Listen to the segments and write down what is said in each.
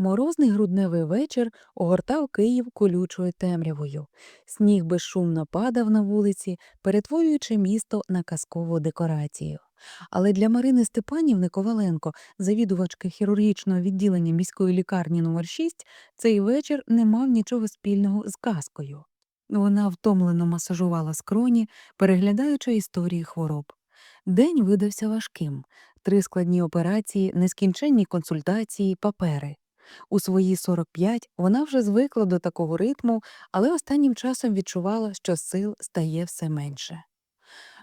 Морозний грудневий вечір огортав Київ колючою темрявою. Сніг безшумно падав на вулиці, перетворюючи місто на казкову декорацію. Але для Марини Степанівни Коваленко, завідувачки хірургічного відділення міської лікарні номер 6 цей вечір не мав нічого спільного з казкою. Вона втомлено масажувала скроні, переглядаючи історії хвороб. День видався важким: три складні операції, нескінченні консультації, папери. У свої 45 вона вже звикла до такого ритму, але останнім часом відчувала, що сил стає все менше.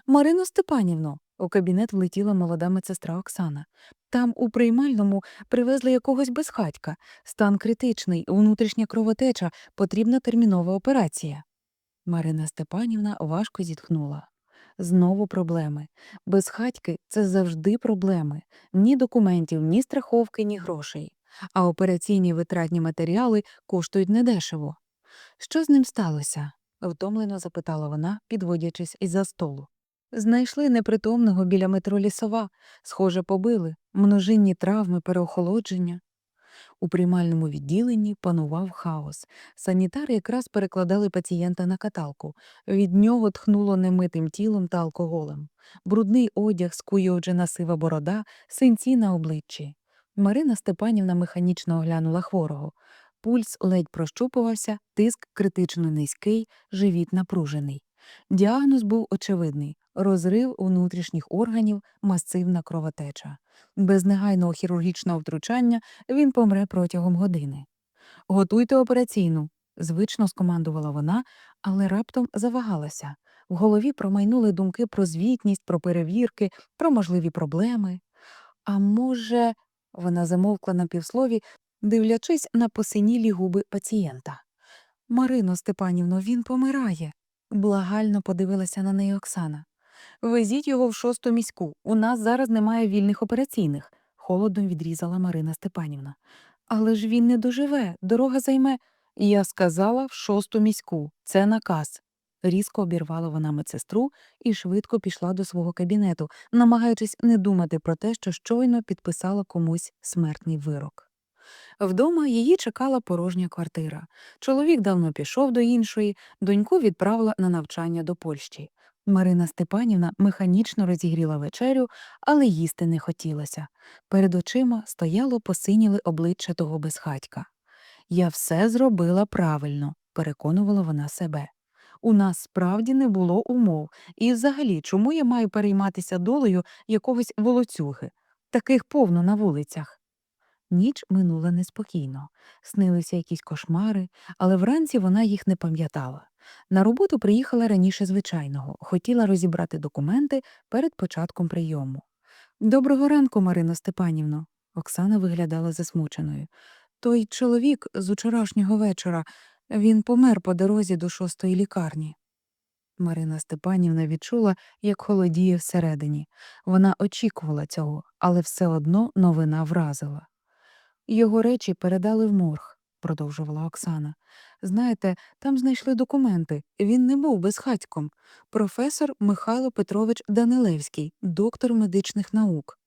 Марино Степанівно, у кабінет влетіла молода медсестра Оксана. Там у приймальному привезли якогось безхатька. Стан критичний, внутрішня кровотеча, потрібна термінова операція. Марина Степанівна важко зітхнула. Знову проблеми. Безхатьки – це завжди проблеми. Ні документів, ні страховки, ні грошей. А операційні витратні матеріали коштують недешево. Що з ним сталося? втомлено запитала вона, підводячись із-за столу. Знайшли непритомного біля метро лісова, схоже, побили, множинні травми, переохолодження. У приймальному відділенні панував хаос. Санітари якраз перекладали пацієнта на каталку. Від нього тхнуло немитим тілом та алкоголем. Брудний одяг, скуйовджена сива борода, синці на обличчі. Марина Степанівна механічно оглянула хворого. Пульс ледь прощупувався, тиск критично низький, живіт напружений. Діагноз був очевидний розрив внутрішніх органів, масивна кровотеча. Без негайного хірургічного втручання він помре протягом години. Готуйте операційну, звично скомандувала вона, але раптом завагалася. В голові промайнули думки про звітність, про перевірки, про можливі проблеми. А може, вона замовкла на півслові, дивлячись на посинілі губи пацієнта. Марино Степанівно, він помирає. Благально подивилася на неї Оксана. Везіть його в шосту міську. У нас зараз немає вільних операційних, холодно відрізала Марина Степанівна. Але ж він не доживе, дорога займе. Я сказала в шосту міську. Це наказ. Різко обірвала вона медсестру і швидко пішла до свого кабінету, намагаючись не думати про те, що щойно підписала комусь смертний вирок. Вдома її чекала порожня квартира. Чоловік давно пішов до іншої, доньку відправила на навчання до Польщі. Марина Степанівна механічно розігріла вечерю, але їсти не хотілося. Перед очима стояло посиніле обличчя того безхатька. Я все зробила правильно, переконувала вона себе. У нас справді не було умов, і взагалі, чому я маю перейматися долею якогось волоцюги? Таких повно на вулицях. Ніч минула неспокійно, снилися якісь кошмари, але вранці вона їх не пам'ятала. На роботу приїхала раніше звичайного, хотіла розібрати документи перед початком прийому. Доброго ранку, Марино Степанівно. Оксана виглядала засмученою. Той чоловік з учорашнього вечора він помер по дорозі до шостої лікарні. Марина Степанівна відчула, як холодіє всередині. Вона очікувала цього, але все одно новина вразила. Його речі передали в морг, продовжувала Оксана. Знаєте, там знайшли документи. Він не був безхатьком. Професор Михайло Петрович Данилевський, доктор медичних наук.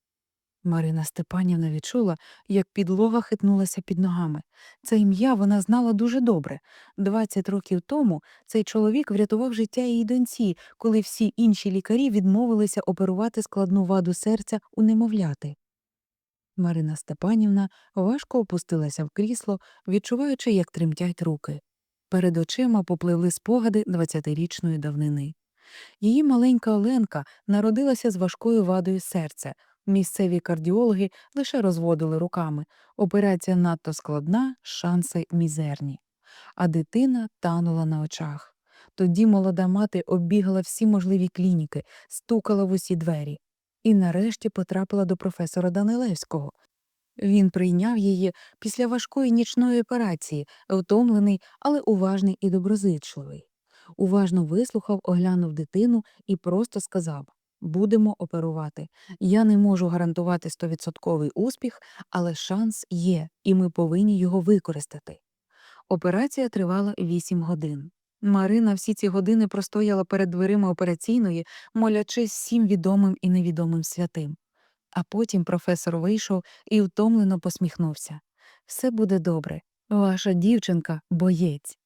Марина Степанівна відчула, як підлога хитнулася під ногами. Це ім'я вона знала дуже добре. Двадцять років тому цей чоловік врятував життя її доньці, коли всі інші лікарі відмовилися оперувати складну ваду серця у немовляти. Марина Степанівна важко опустилася в крісло, відчуваючи, як тремтять руки. Перед очима попливли спогади двадцятирічної давнини. Її маленька Оленка народилася з важкою вадою серця. Місцеві кардіологи лише розводили руками. Операція надто складна, шанси мізерні. А дитина танула на очах. Тоді молода мати оббігала всі можливі клініки, стукала в усі двері і нарешті потрапила до професора Данилевського. Він прийняв її після важкої нічної операції, втомлений, але уважний і доброзичливий. Уважно вислухав, оглянув дитину і просто сказав Будемо оперувати. Я не можу гарантувати стовідсотковий успіх, але шанс є, і ми повинні його використати. Операція тривала вісім годин. Марина всі ці години простояла перед дверима операційної, молячись всім відомим і невідомим святим. А потім професор вийшов і втомлено посміхнувся. Все буде добре. Ваша дівчинка боєць.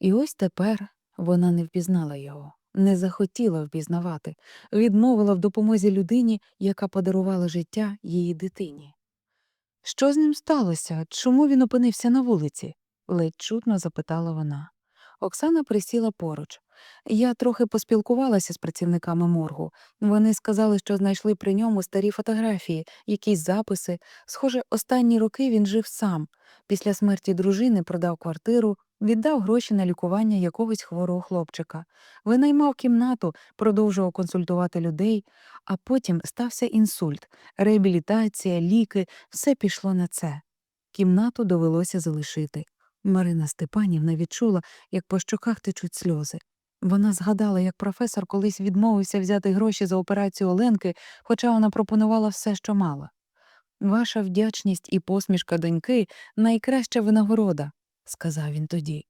І ось тепер вона не впізнала його, не захотіла впізнавати, відмовила в допомозі людині, яка подарувала життя її дитині. Що з ним сталося? Чому він опинився на вулиці? ледь чутно запитала вона. Оксана присіла поруч. Я трохи поспілкувалася з працівниками моргу. Вони сказали, що знайшли при ньому старі фотографії, якісь записи. Схоже, останні роки він жив сам. Після смерті дружини продав квартиру, віддав гроші на лікування якогось хворого хлопчика. Винаймав кімнату, продовжував консультувати людей, а потім стався інсульт, реабілітація, ліки, все пішло на це. Кімнату довелося залишити. Марина Степанівна відчула, як по щоках течуть сльози. Вона згадала, як професор колись відмовився взяти гроші за операцію Оленки, хоча вона пропонувала все, що мала. Ваша вдячність і посмішка доньки найкраща винагорода, сказав він тоді.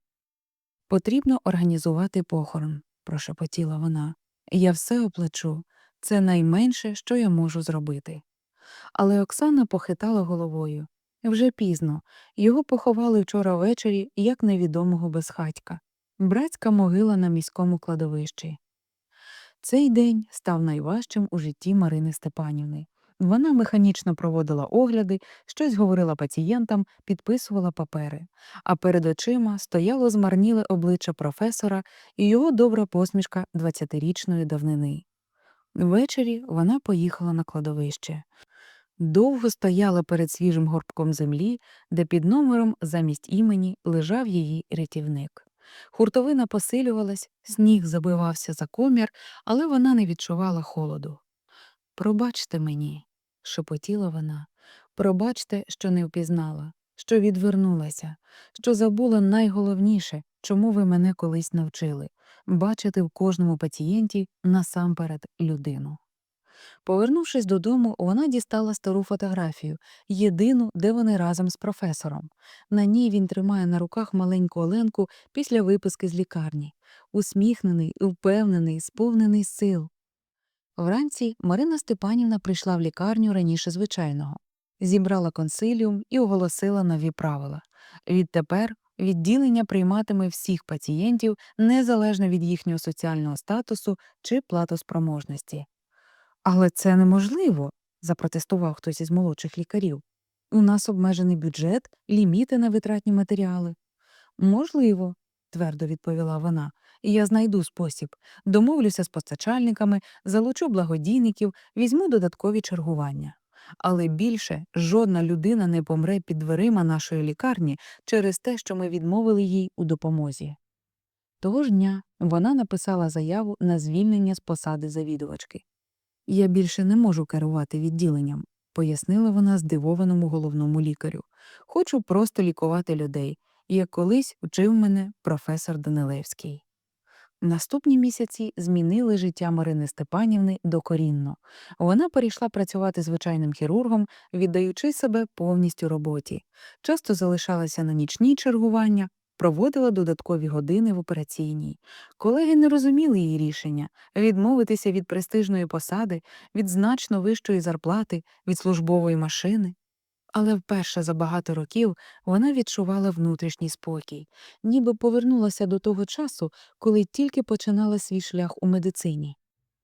Потрібно організувати похорон, прошепотіла вона. Я все оплачу. Це найменше, що я можу зробити. Але Оксана похитала головою. Вже пізно. Його поховали вчора ввечері як невідомого безхатька. Братська могила на міському кладовищі. Цей день став найважчим у житті Марини Степанівни. Вона механічно проводила огляди, щось говорила пацієнтам, підписувала папери, а перед очима стояло змарніле обличчя професора і його добра посмішка 20-річної давнини. Ввечері вона поїхала на кладовище. Довго стояла перед свіжим горбком землі, де під номером замість імені лежав її рятівник. Хуртовина посилювалась, сніг забивався за комір, але вона не відчувала холоду. Пробачте мені, шепотіла вона, пробачте, що не впізнала, що відвернулася, що забула найголовніше, чому ви мене колись навчили бачити в кожному пацієнті насамперед людину. Повернувшись додому, вона дістала стару фотографію, єдину, де вони разом з професором. На ній він тримає на руках маленьку Оленку після виписки з лікарні, усміхнений, впевнений, сповнений сил. Вранці Марина Степанівна прийшла в лікарню раніше звичайного, зібрала консиліум і оголосила нові правила. Відтепер відділення прийматиме всіх пацієнтів незалежно від їхнього соціального статусу чи платоспроможності. Але це неможливо, запротестував хтось із молодших лікарів. У нас обмежений бюджет, ліміти на витратні матеріали. Можливо, твердо відповіла вона, я знайду спосіб. Домовлюся з постачальниками, залучу благодійників, візьму додаткові чергування. Але більше жодна людина не помре під дверима нашої лікарні через те, що ми відмовили їй у допомозі. Того ж дня вона написала заяву на звільнення з посади завідувачки. Я більше не можу керувати відділенням, пояснила вона здивованому головному лікарю. Хочу просто лікувати людей, як колись вчив мене професор Данилевський. Наступні місяці змінили життя Марини Степанівни докорінно. Вона перейшла працювати звичайним хірургом, віддаючи себе повністю роботі. Часто залишалася на нічні чергування, проводила додаткові години в операційній. Колеги не розуміли її рішення відмовитися від престижної посади, від значно вищої зарплати, від службової машини. Але вперше за багато років вона відчувала внутрішній спокій, ніби повернулася до того часу, коли тільки починала свій шлях у медицині.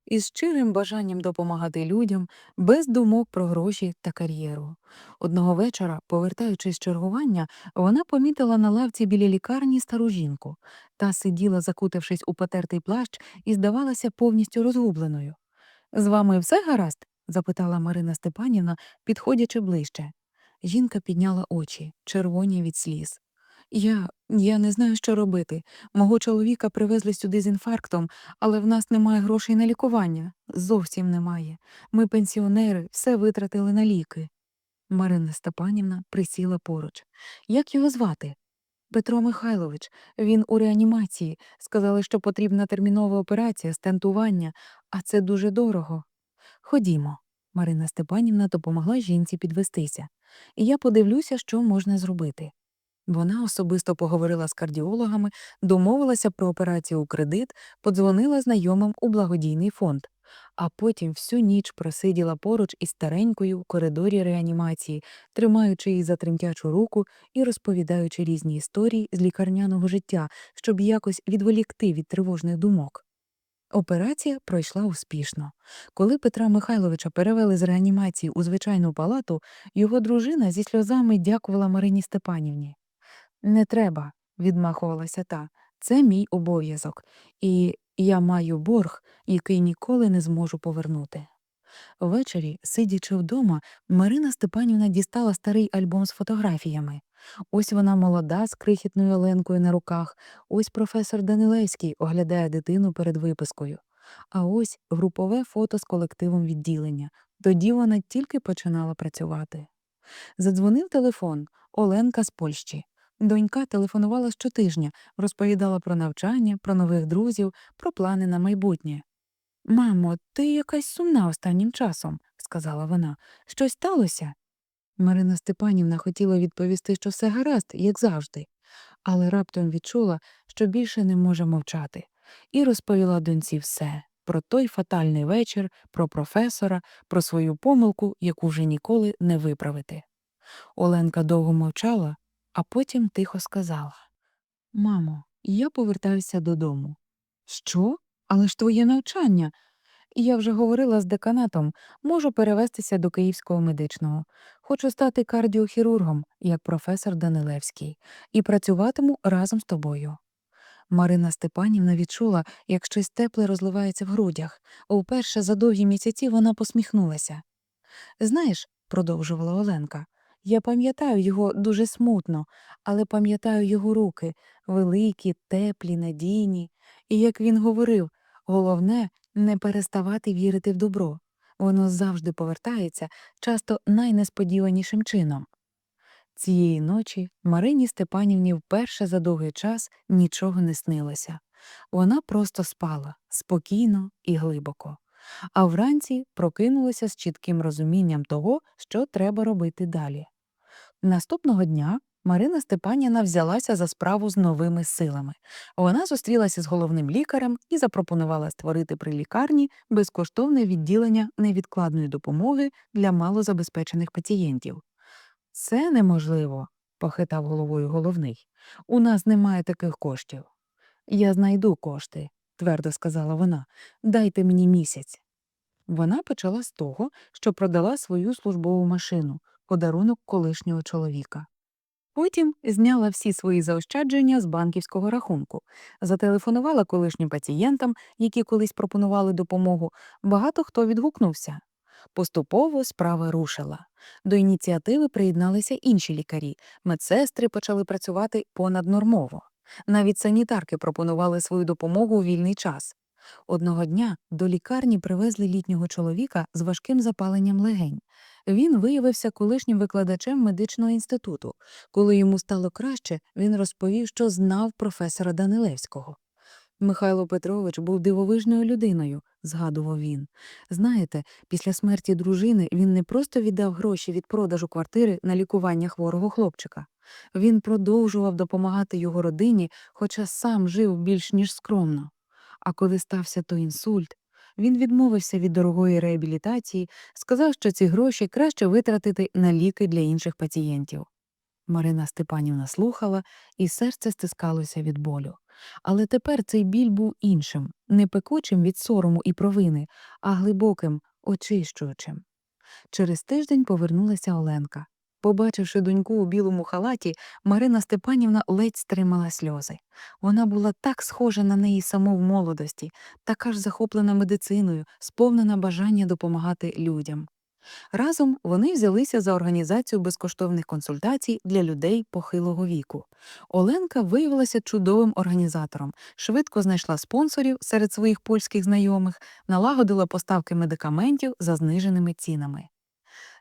Із щирим бажанням допомагати людям, без думок про гроші та кар'єру. Одного вечора, повертаючись з чергування, вона помітила на лавці біля лікарні стару жінку та сиділа, закутавшись у потертий плащ, і здавалася повністю розгубленою. З вами все гаразд? запитала Марина Степанівна, підходячи ближче. Жінка підняла очі, червоні від сліз. Я я не знаю, що робити. Мого чоловіка привезли сюди з інфарктом, але в нас немає грошей на лікування. Зовсім немає. Ми, пенсіонери, все витратили на ліки. Марина Степанівна присіла поруч. Як його звати? Петро Михайлович. Він у реанімації. Сказали, що потрібна термінова операція, стентування, а це дуже дорого. Ходімо. Марина Степанівна допомогла жінці підвестися, і я подивлюся, що можна зробити. Вона особисто поговорила з кардіологами, домовилася про операцію у кредит, подзвонила знайомим у благодійний фонд. а потім всю ніч просиділа поруч із старенькою в коридорі реанімації, тримаючи її за тремтячу руку і розповідаючи різні історії з лікарняного життя, щоб якось відволікти від тривожних думок. Операція пройшла успішно. Коли Петра Михайловича перевели з реанімації у звичайну палату, його дружина зі сльозами дякувала Марині Степанівні. Не треба, відмахувалася та. Це мій обов'язок, і я маю борг, який ніколи не зможу повернути. Ввечері, сидячи вдома, Марина Степанівна дістала старий альбом з фотографіями. Ось вона молода з крихітною Оленкою на руках, ось професор Данилевський оглядає дитину перед випискою. А ось групове фото з колективом відділення. Тоді вона тільки починала працювати. Задзвонив телефон Оленка з Польщі. Донька телефонувала щотижня, розповідала про навчання, про нових друзів, про плани на майбутнє. Мамо, ти якась сумна останнім часом, сказала вона. Щось сталося? Марина Степанівна хотіла відповісти, що все гаразд, як завжди, але раптом відчула, що більше не може мовчати, і розповіла доньці все про той фатальний вечір, про професора, про свою помилку, яку вже ніколи не виправити. Оленка довго мовчала, а потім тихо сказала Мамо, я повертаюся додому. Що? Але ж твоє навчання. Я вже говорила з деканатом, можу перевестися до Київського медичного. Хочу стати кардіохірургом, як професор Данилевський, і працюватиму разом з тобою. Марина Степанівна відчула, як щось тепле розливається в грудях. Уперше за довгі місяці вона посміхнулася. Знаєш, продовжувала Оленка, я пам'ятаю його дуже смутно, але пам'ятаю його руки великі, теплі, надійні. І як він говорив, головне не переставати вірити в добро. Воно завжди повертається, часто найнесподіванішим чином. Цієї ночі Марині Степанівні вперше за довгий час нічого не снилося. Вона просто спала спокійно і глибоко, а вранці прокинулася з чітким розумінням того, що треба робити далі. Наступного дня Марина Степанівна взялася за справу з новими силами. Вона зустрілася з головним лікарем і запропонувала створити при лікарні безкоштовне відділення невідкладної допомоги для малозабезпечених пацієнтів. Це неможливо, похитав головою головний. У нас немає таких коштів. Я знайду кошти, твердо сказала вона. Дайте мені місяць. Вона почала з того, що продала свою службову машину, подарунок колишнього чоловіка. Потім зняла всі свої заощадження з банківського рахунку, зателефонувала колишнім пацієнтам, які колись пропонували допомогу. Багато хто відгукнувся. Поступово справа рушила. До ініціативи приєдналися інші лікарі, медсестри почали працювати понаднормово. Навіть санітарки пропонували свою допомогу у вільний час. Одного дня до лікарні привезли літнього чоловіка з важким запаленням легень. Він виявився колишнім викладачем медичного інституту. Коли йому стало краще, він розповів, що знав професора Данилевського. Михайло Петрович був дивовижною людиною, згадував він. Знаєте, після смерті дружини він не просто віддав гроші від продажу квартири на лікування хворого хлопчика. Він продовжував допомагати його родині, хоча сам жив більш ніж скромно. А коли стався той інсульт, він відмовився від дорогої реабілітації, сказав, що ці гроші краще витратити на ліки для інших пацієнтів. Марина Степанівна слухала, і серце стискалося від болю. Але тепер цей біль був іншим, не пекучим від сорому і провини, а глибоким, очищуючим. Через тиждень повернулася Оленка. Побачивши доньку у білому халаті, Марина Степанівна ледь стримала сльози. Вона була так схожа на неї саму в молодості, така ж захоплена медициною, сповнена бажання допомагати людям. Разом вони взялися за організацію безкоштовних консультацій для людей похилого віку. Оленка виявилася чудовим організатором, швидко знайшла спонсорів серед своїх польських знайомих, налагодила поставки медикаментів за зниженими цінами.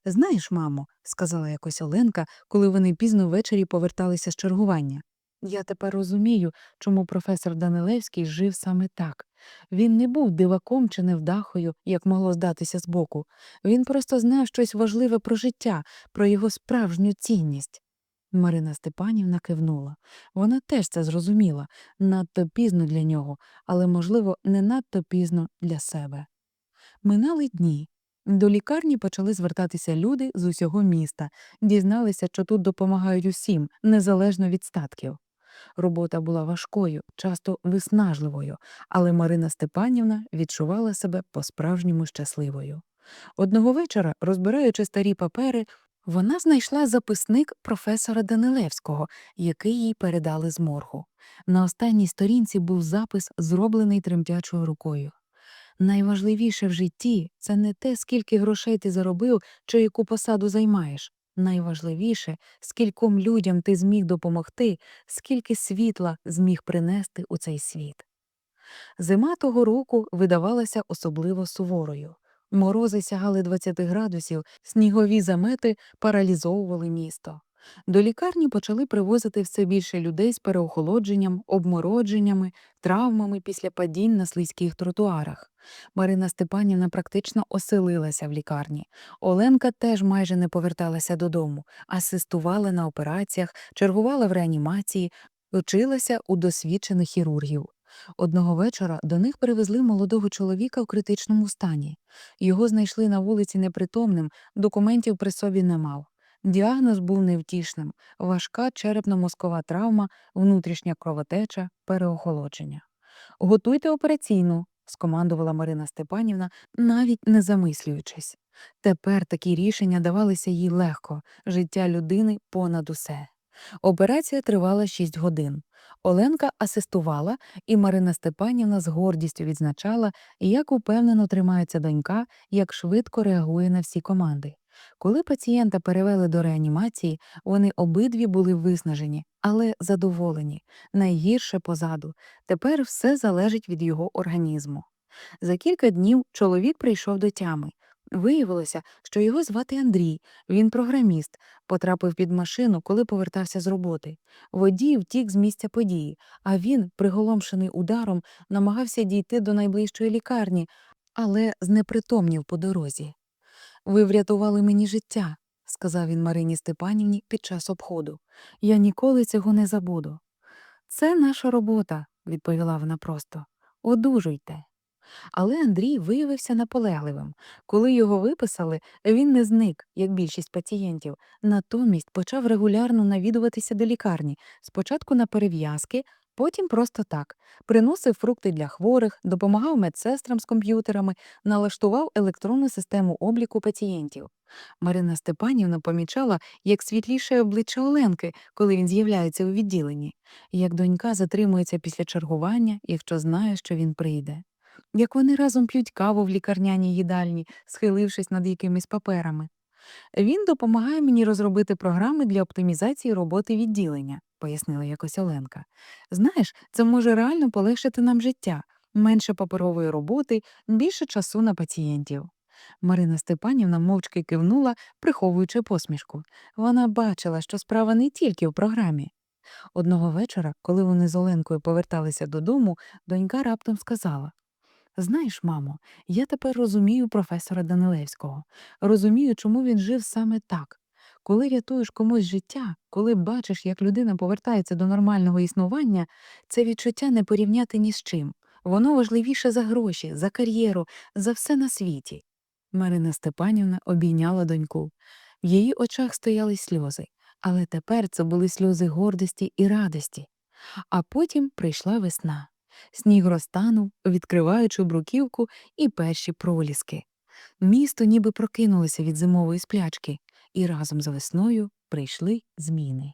Знаєш, мамо, сказала якось Оленка, коли вони пізно ввечері поверталися з чергування. Я тепер розумію, чому професор Данилевський жив саме так. Він не був диваком чи невдахою, як могло здатися збоку. Він просто знав щось важливе про життя, про його справжню цінність. Марина Степанівна кивнула. Вона теж це зрозуміла надто пізно для нього, але, можливо, не надто пізно для себе. Минали дні. До лікарні почали звертатися люди з усього міста, дізналися, що тут допомагають усім, незалежно від статків. Робота була важкою, часто виснажливою, але Марина Степанівна відчувала себе по-справжньому щасливою. Одного вечора, розбираючи старі папери, вона знайшла записник професора Данилевського, який їй передали з моргу. На останній сторінці був запис, зроблений тремтячою рукою. Найважливіше в житті це не те, скільки грошей ти заробив чи яку посаду займаєш. Найважливіше, скільком людям ти зміг допомогти, скільки світла зміг принести у цей світ. Зима того року видавалася особливо суворою. Морози сягали 20 градусів, снігові замети паралізовували місто. До лікарні почали привозити все більше людей з переохолодженням, обмородженнями, травмами після падінь на слизьких тротуарах. Марина Степанівна практично оселилася в лікарні. Оленка теж майже не поверталася додому, асистувала на операціях, чергувала в реанімації, вчилася у досвідчених хірургів. Одного вечора до них привезли молодого чоловіка в критичному стані. Його знайшли на вулиці непритомним, документів при собі не мав. Діагноз був невтішним важка черепно-мозкова травма, внутрішня кровотеча, переохолодження. Готуйте операційну, скомандувала Марина Степанівна, навіть не замислюючись. Тепер такі рішення давалися їй легко життя людини понад усе. Операція тривала 6 годин. Оленка асистувала, і Марина Степанівна з гордістю відзначала, як упевнено тримається донька, як швидко реагує на всі команди. Коли пацієнта перевели до реанімації, вони обидві були виснажені, але задоволені. Найгірше позаду. Тепер все залежить від його організму. За кілька днів чоловік прийшов до тями. Виявилося, що його звати Андрій, він програміст, потрапив під машину, коли повертався з роботи. Водій втік з місця події, а він, приголомшений ударом, намагався дійти до найближчої лікарні, але знепритомнів по дорозі. Ви врятували мені життя, сказав він Марині Степанівні під час обходу. Я ніколи цього не забуду. Це наша робота, відповіла вона просто. Одужуйте. Але Андрій виявився наполегливим. Коли його виписали, він не зник, як більшість пацієнтів. Натомість почав регулярно навідуватися до лікарні, спочатку на перев'язки, потім просто так. Приносив фрукти для хворих, допомагав медсестрам з комп'ютерами, налаштував електронну систему обліку пацієнтів. Марина Степанівна помічала, як світліше обличчя Оленки, коли він з'являється у відділенні, як донька затримується після чергування, якщо знає, що він прийде як вони разом п'ють каву в лікарняній їдальні, схилившись над якимись паперами. Він допомагає мені розробити програми для оптимізації роботи відділення, пояснила якось Оленка. Знаєш, це може реально полегшити нам життя, менше паперової роботи, більше часу на пацієнтів. Марина Степанівна мовчки кивнула, приховуючи посмішку. Вона бачила, що справа не тільки в програмі. Одного вечора, коли вони з Оленкою поверталися додому, донька раптом сказала Знаєш, мамо, я тепер розумію професора Данилевського, розумію, чому він жив саме так. Коли рятуєш комусь життя, коли бачиш, як людина повертається до нормального існування, це відчуття не порівняти ні з чим. Воно важливіше за гроші, за кар'єру, за все на світі. Марина Степанівна обійняла доньку. В її очах стояли сльози, але тепер це були сльози гордості і радості. А потім прийшла весна. Сніг розтанув, відкриваючи бруківку і перші проліски. Місто ніби прокинулося від зимової сплячки, і разом з весною прийшли зміни.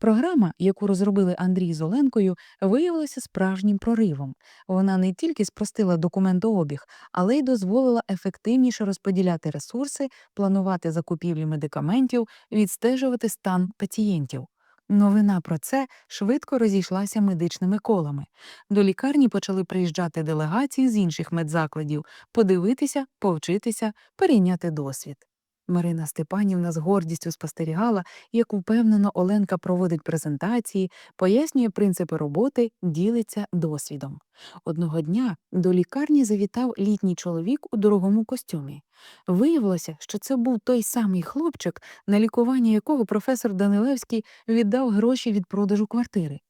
Програма, яку розробили Андрій з Оленкою, виявилася справжнім проривом. Вона не тільки спростила документообіг, але й дозволила ефективніше розподіляти ресурси, планувати закупівлі медикаментів, відстежувати стан пацієнтів. Новина про це швидко розійшлася медичними колами. До лікарні почали приїжджати делегації з інших медзакладів подивитися, повчитися, перейняти досвід. Марина Степанівна з гордістю спостерігала, як упевнено Оленка проводить презентації, пояснює принципи роботи, ділиться досвідом. Одного дня до лікарні завітав літній чоловік у дорогому костюмі. Виявилося, що це був той самий хлопчик, на лікування якого професор Данилевський віддав гроші від продажу квартири.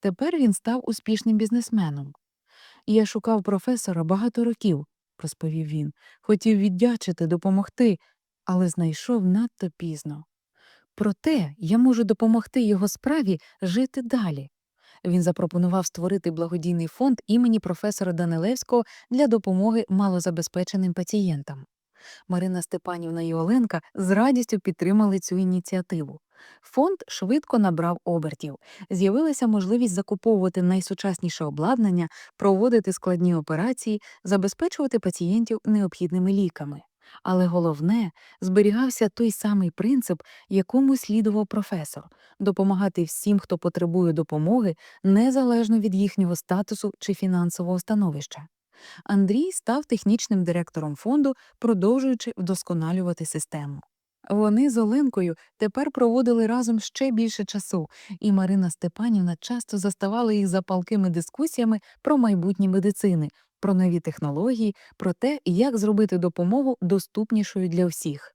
Тепер він став успішним бізнесменом. Я шукав професора багато років, розповів він. Хотів віддячити, допомогти, але знайшов надто пізно. Проте я можу допомогти його справі жити далі. Він запропонував створити благодійний фонд імені професора Данилевського для допомоги малозабезпеченим пацієнтам. Марина Степанівна і Оленка з радістю підтримали цю ініціативу. Фонд швидко набрав обертів. З'явилася можливість закуповувати найсучасніше обладнання, проводити складні операції, забезпечувати пацієнтів необхідними ліками. Але головне зберігався той самий принцип, якому слідував професор допомагати всім, хто потребує допомоги, незалежно від їхнього статусу чи фінансового становища. Андрій став технічним директором фонду, продовжуючи вдосконалювати систему. Вони з Оленкою тепер проводили разом ще більше часу, і Марина Степанівна часто заставала їх за палкими дискусіями про майбутнє медицини, про нові технології, про те, як зробити допомогу доступнішою для всіх.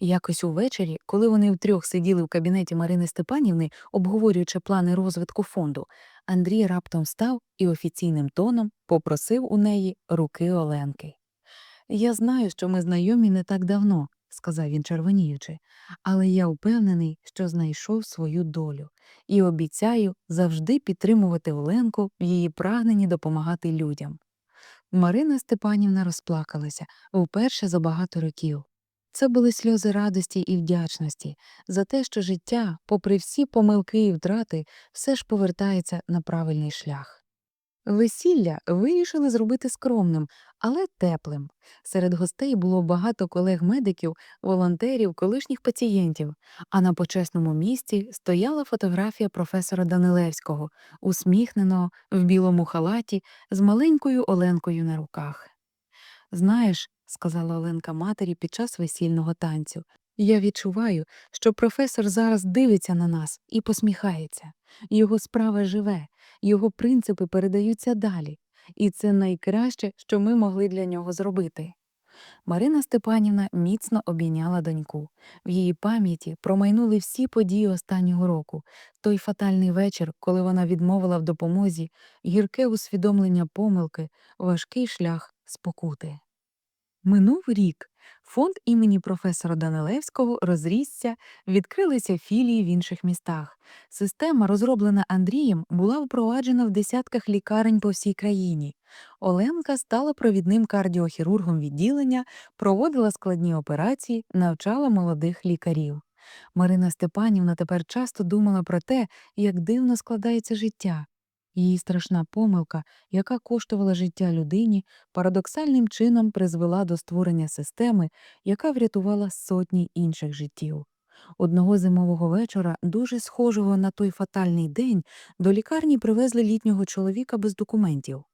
Якось увечері, коли вони втрьох сиділи в кабінеті Марини Степанівни, обговорюючи плани розвитку фонду, Андрій раптом став і офіційним тоном попросив у неї руки Оленки. Я знаю, що ми знайомі не так давно, сказав він червоніючи, але я впевнений, що знайшов свою долю і обіцяю завжди підтримувати Оленку в її прагненні допомагати людям. Марина Степанівна розплакалася вперше за багато років. Це були сльози радості і вдячності за те, що життя, попри всі помилки і втрати, все ж повертається на правильний шлях. Весілля вирішили зробити скромним, але теплим. Серед гостей було багато колег-медиків, волонтерів, колишніх пацієнтів, а на почесному місці стояла фотографія професора Данилевського, усміхненого в білому халаті з маленькою Оленкою на руках. Знаєш, сказала Оленка матері під час весільного танцю, я відчуваю, що професор зараз дивиться на нас і посміхається. Його справа живе, його принципи передаються далі, і це найкраще, що ми могли для нього зробити. Марина Степанівна міцно обійняла доньку. В її пам'яті промайнули всі події останнього року, той фатальний вечір, коли вона відмовила в допомозі, гірке усвідомлення помилки, важкий шлях спокути. Минув рік. Фонд імені професора Данилевського розрісся, відкрилися філії в інших містах. Система, розроблена Андрієм, була впроваджена в десятках лікарень по всій країні. Оленка стала провідним кардіохірургом відділення, проводила складні операції, навчала молодих лікарів. Марина Степанівна тепер часто думала про те, як дивно складається життя. Її страшна помилка, яка коштувала життя людині, парадоксальним чином призвела до створення системи, яка врятувала сотні інших життів. Одного зимового вечора, дуже схожого на той фатальний день, до лікарні привезли літнього чоловіка без документів.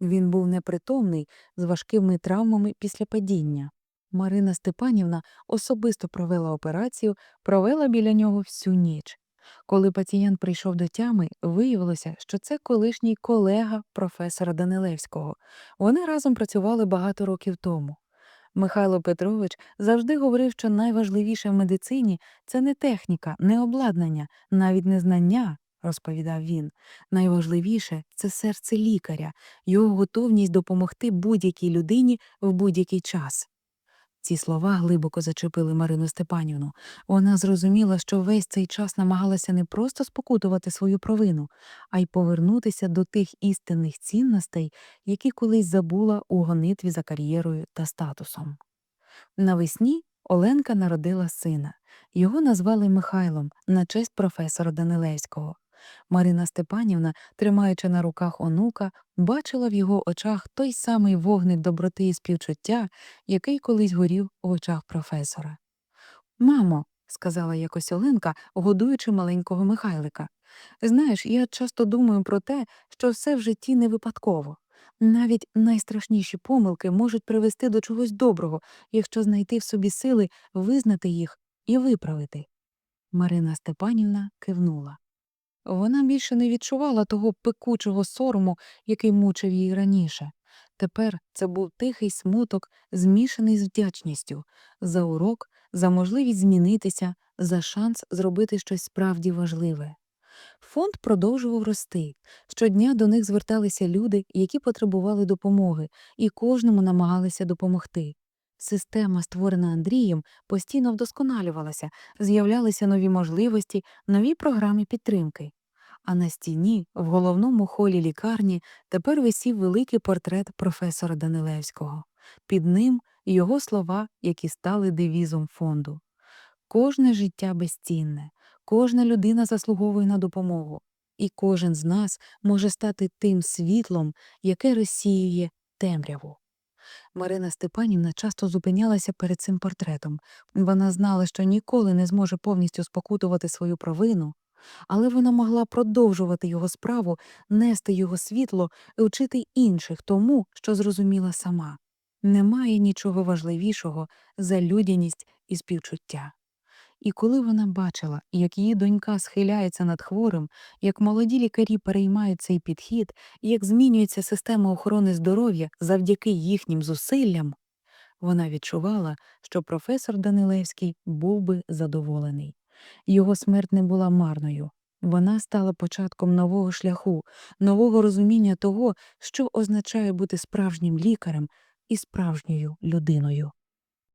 Він був непритомний, з важкими травмами після падіння. Марина Степанівна особисто провела операцію, провела біля нього всю ніч. Коли пацієнт прийшов до тями, виявилося, що це колишній колега професора Данилевського. Вони разом працювали багато років тому. Михайло Петрович завжди говорив, що найважливіше в медицині це не техніка, не обладнання, навіть не знання, розповідав він. Найважливіше це серце лікаря, його готовність допомогти будь-якій людині в будь-який час. Ці слова глибоко зачепили Марину Степанівну. Вона зрозуміла, що весь цей час намагалася не просто спокутувати свою провину, а й повернутися до тих істинних цінностей, які колись забула у гонитві за кар'єрою та статусом. Навесні Оленка народила сина. Його назвали Михайлом на честь професора Данилевського. Марина Степанівна, тримаючи на руках онука, бачила в його очах той самий вогник доброти і співчуття, який колись горів у очах професора. Мамо, сказала якось Оленка, годуючи маленького Михайлика, знаєш, я часто думаю про те, що все в житті не випадково. Навіть найстрашніші помилки можуть привести до чогось доброго, якщо знайти в собі сили визнати їх і виправити. Марина Степанівна кивнула. Вона більше не відчувала того пекучого сорому, який мучив її раніше. Тепер це був тихий смуток, змішаний з вдячністю, за урок, за можливість змінитися, за шанс зробити щось справді важливе. Фонд продовжував рости. Щодня до них зверталися люди, які потребували допомоги, і кожному намагалися допомогти. Система, створена Андрієм, постійно вдосконалювалася, з'являлися нові можливості, нові програми підтримки. А на стіні, в головному холі лікарні, тепер висів великий портрет професора Данилевського. Під ним його слова, які стали девізом фонду. Кожне життя безцінне, кожна людина заслуговує на допомогу, і кожен з нас може стати тим світлом, яке розсіює темряву. Марина Степанівна часто зупинялася перед цим портретом. Вона знала, що ніколи не зможе повністю спокутувати свою провину, але вона могла продовжувати його справу, нести його світло і вчити інших тому, що зрозуміла сама. Немає нічого важливішого за людяність і співчуття. І коли вона бачила, як її донька схиляється над хворим, як молоді лікарі переймають цей підхід, як змінюється система охорони здоров'я завдяки їхнім зусиллям, вона відчувала, що професор Данилевський був би задоволений. Його смерть не була марною. Вона стала початком нового шляху, нового розуміння того, що означає бути справжнім лікарем і справжньою людиною.